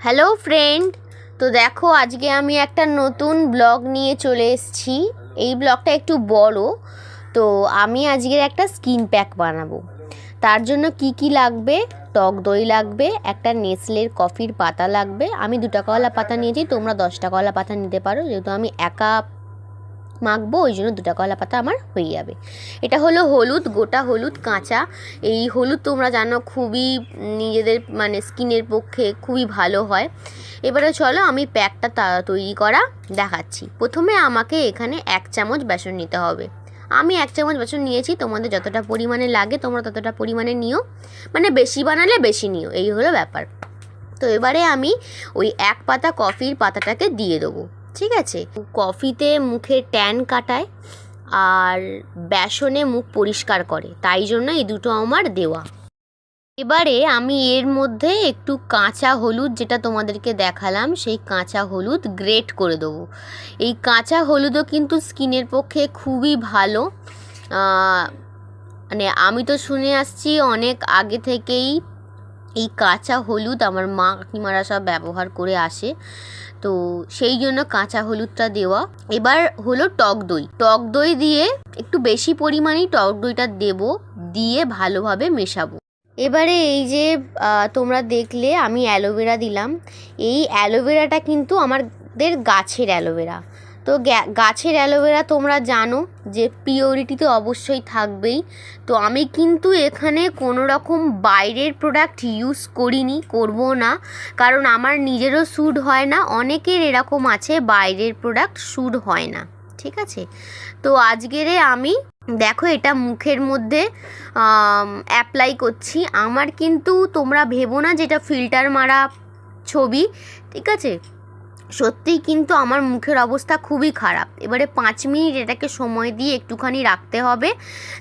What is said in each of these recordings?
Hello friend তো দেখো, আজকে আমি একটা নতুন ব্লগ নিয়ে চলে এসেছি। এই ব্লগটা একটু বড়। তো আমি আজকের একটা স্কিন প্যাক বানাবো। তার জন্য কি কি লাগবে? টক দই লাগবে, একটা নেসলের কফির পাতা লাগবে। আমি দুটা কলা পাতা নিয়েছি, তোমরা দশটা কলা পাতা নিতে পারো। যেহেতু আমি একা মাখবো, ওই জন্য দু টাকাওয়ালা পাতা আমার হয়ে যাবে। এটা হলো হলুদ, গোটা হলুদ, কাঁচা। এই হলুদ তোমরা জানো খুবই নিজেদের মানে স্কিনের পক্ষে খুবই ভালো হয়। এবারে চলো আমি প্যাকটা তৈরি করা দেখাচ্ছি। প্রথমে আমাকে এখানে এক চামচ বেসন নিতে হবে। আমি এক চামচ বেসন নিয়েছি, তোমাদের যতটা পরিমাণে লাগে তোমরা ততটা পরিমাণে নিও। মানে বেশি বানালে বেশি নিও, এই হলো ব্যাপার। তো এবারে আমি ওই এক পাতা কফির পাতাটাকে দিয়ে দেবো। ঠিক আছে? কফিতে মুখে ট্যান কাটায় আর বেসনে মুখ পরিষ্কার করে। তাই জন্য এই দুটো আমার দেওয়া। এবারে আমি এর মধ্যে একটু কাঁচা হলুদ যেটা তোমাদেরকে দেখালাম, সেই কাঁচা হলুদ গ্রেট করে দেবো। এই কাঁচা হলুদও কিন্তু স্কিনের পক্ষে খুবই ভালো। মানে আমি তো শুনে আসছি অনেক আগে থেকেই এই কাঁচা হলুদ আমার মা কাকিমারা সব ব্যবহার করে আসে। তো সেই জন্য কাঁচা হলুদটা দেওয়া। এবার হলো টক দই। টক দই দিয়ে একটু বেশি পরিমাণেই টক দইটা দেব, দিয়ে ভালোভাবে মেশাবো। এবারে এই যে তোমরা দেখলে আমি অ্যালোভেরা দিলাম। এই অ্যালোভেরাটা কিন্তু আমাদের গাছের অ্যালোভেরা। তো গাছের অ্যালোভেরা তোমরা জানো যে পিওরিটি তো অবশ্যই থাকবেই। তো আমি কিন্তু এখানে কোনো রকম বাইরের প্রোডাক্ট ইউজ করিনি করব না। কারণ আমার নিজেরও স্যুট হয় না, অনেকের এরকম আছে বাইরের প্রোডাক্ট স্যুট হয় না, ঠিক আছে? তো আজকেরে আমি, দেখো এটা মুখের মধ্যে অ্যাপ্লাই করছি। আমার কিন্তু তোমরা ভেবো না যেটা ফিল্টার মারা ছবি, ঠিক আছে? সত্যিই কিন্তু আমার মুখের অবস্থা খুবই খারাপ। এবারে পাঁচ মিনিট এটাকে সময় দিয়ে একটুখানি রাখতে হবে।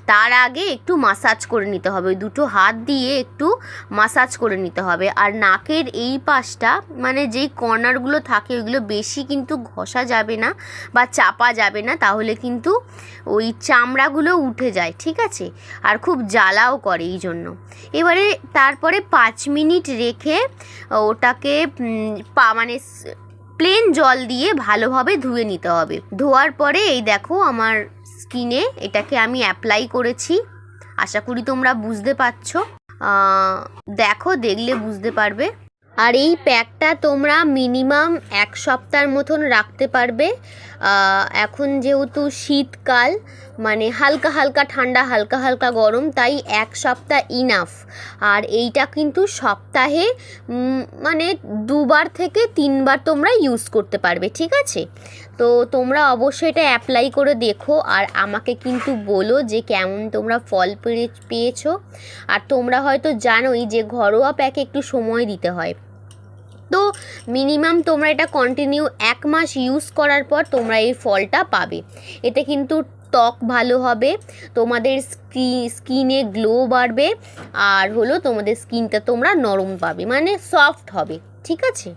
তার আগে একটু মাসাজ করে নিতে হবে। দুটো হাত দিয়ে একটু মাসাজ করে নিতে হবে। আর নাকের এই পাশটা মানে যেই কর্নারগুলো থাকে, ওইগুলো বেশি কিন্তু ঘষা যাবে না বা চাপা যাবে না। তাহলে কিন্তু ওই চামড়াগুলো উঠে যায়, ঠিক আছে? আর খুব জ্বালাও করে এই জন্য। এবারে তারপরে পাঁচ মিনিট রেখে ওটাকে পা মানে প্লেন জল দিয়ে ভালোভাবে ধুয়ে নিতে হবে। ধোয়ার পরে এই দেখো আমার স্কিনে এটাকে আমি অ্যাপ্লাই করেছি। আশা করি তোমরা বুঝতে পারছ। দেখো দেখলে বুঝতে পারবে। আর এই প্যাকটা তোমরা মিনিমাম এক সপ্তাহের মতন রাখতে পারবে। এখন যেহেতু শীতকাল মানে হালকা হালকা ঠান্ডা, হালকা হালকা গরম, তাই এক সপ্তাহ ইনাফ আর এইটা কিন্তু সপ্তাহে মানে দুবার থেকে তিনবার তোমরা ইউজ করতে পারবে, ঠিক আছে? তো তোমরা অবশ্যই এটা অ্যাপ্লাই করে দেখো, আর আমাকে কিন্তু বলো যে কেমন তোমরা ফল পেয়ে পেয়েছ। আর তোমরা হয়তো জানোই যে ঘরোয়া প্যাকে একটু সময় দিতে হয়। তো মিনিমাম তোমরা এটা কন্টিনিউ এক মাস ইউজ করার পর তোমরা এই ফলটা পাবে। এতে কিন্তু ত্বক ভালো হবে, তোমাদের স্কি, স্কিনে গ্লো বাড়বে, আর হলো তোমাদের স্কিনটা তোমরা নরম পাবে মানে সফট হবে, ঠিক আছে?